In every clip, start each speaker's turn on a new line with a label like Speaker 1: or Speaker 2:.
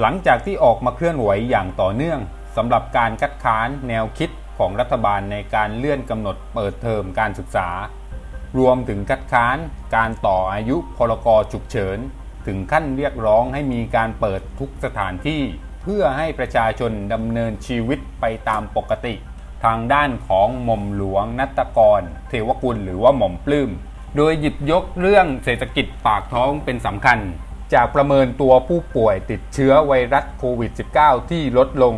Speaker 1: หลังจากที่ออกมาเคลื่อนไหวอย่างต่อเนื่องสำหรับการคัดค้านแนวคิดของรัฐบาลในการเลื่อนกำหนดเปิดเทอมการศึกษา รวมถึงคัดค้านการต่ออายุพรกฉุกเฉิน ถึงขั้นเรียกร้องให้มีการเปิดทุกสถานที่ เพื่อให้ประชาชนดำเนินชีวิตไปตามปกติ ทางด้านของหม่อมหลวงนัตกร เทวกุลหรือว่าหม่อมปลื้ม โดยหยิบยกเรื่องเศรษฐกิจปากท้องเป็นสำคัญ จากประเมินตัวผู้ป่วยติดเชื้อไวรัสโควิด -19 ที่ลดลง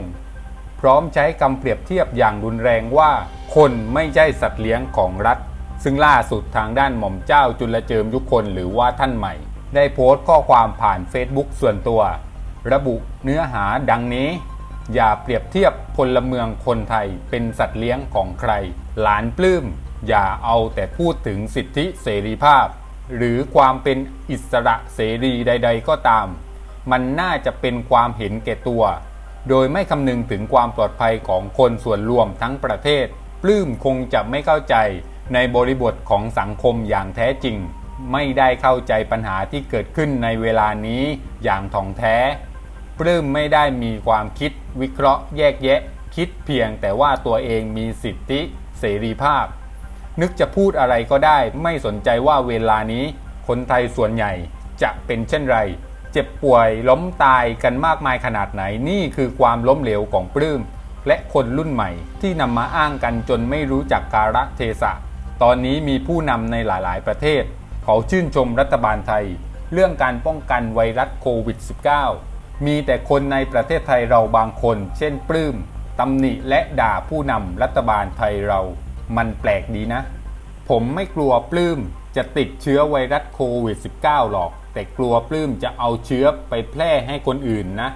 Speaker 1: พร้อมใช้คำเปรียบเทียบอย่างรุนแรงว่า คนไม่ใช่สัตว์เลี้ยงของรัฐ ซึ่งล่าสุดทางด้านหม่อมเจ้าจุลเจิมยุคนหรือว่าท่านใหม่ ได้โพสต์ข้อความผ่าน Facebook ส่วนตัว ระบุเนื้อหาดังนี้ อย่าเปรียบเทียบพลเมืองคนไทยเป็นสัตว์เลี้ยงของใคร หลานปลื้มอย่าเอาแต่พูดถึงสิทธิเสรีภาพ หรือความเป็นอิสระเสรีใด ๆ ก็ตาม มันน่าจะเป็นความเห็นแก่ตัว โดยไม่คำนึงถึงความปลอดภัยของคนส่วนรวมทั้งประเทศ ปลื้มคงจะไม่เข้าใจในบริบทของสังคมอย่างแท้จริง ไม่ได้เข้าใจปัญหาที่เกิดขึ้นในเวลานี้อย่างถ่องแท้ ปลื้มไม่ได้มีความคิดวิเคราะห์แยกแยะ คิดเพียงแต่ว่าตัวเองมีสิทธิเสรีภาพ นึกจะพูดอะไรก็ได้ ไม่สนใจว่าเวลานี้ คนไทยส่วนใหญ่จะเป็นเช่นไร เจ็บป่วยล้มตายกันมากมายขนาดไหนนี่คือความล้มเหลวของปลื้มและคนรุ่นใหม่ที่นำมาอ้างกันจนไม่รู้จักการะเทศะ ตอนนี้มีผู้นำในหลาย ๆ ประเทศ เขาชื่นชมรัฐบาลไทย เรื่องการป้องกันไวรัสโควิด -19 มีแต่คนในประเทศไทยเราบางคน เช่นปลื้มตำหนิและด่าผู้นำรัฐบาลไทยเรา มันแปลกดีนะ ผมไม่กลัวปลื้มจะติดเชื้อไวรัสโควิด -19 หรอก แต่กลัวปลื้มจะเอาเชื้อไปแพร่ให้คนอื่นนะ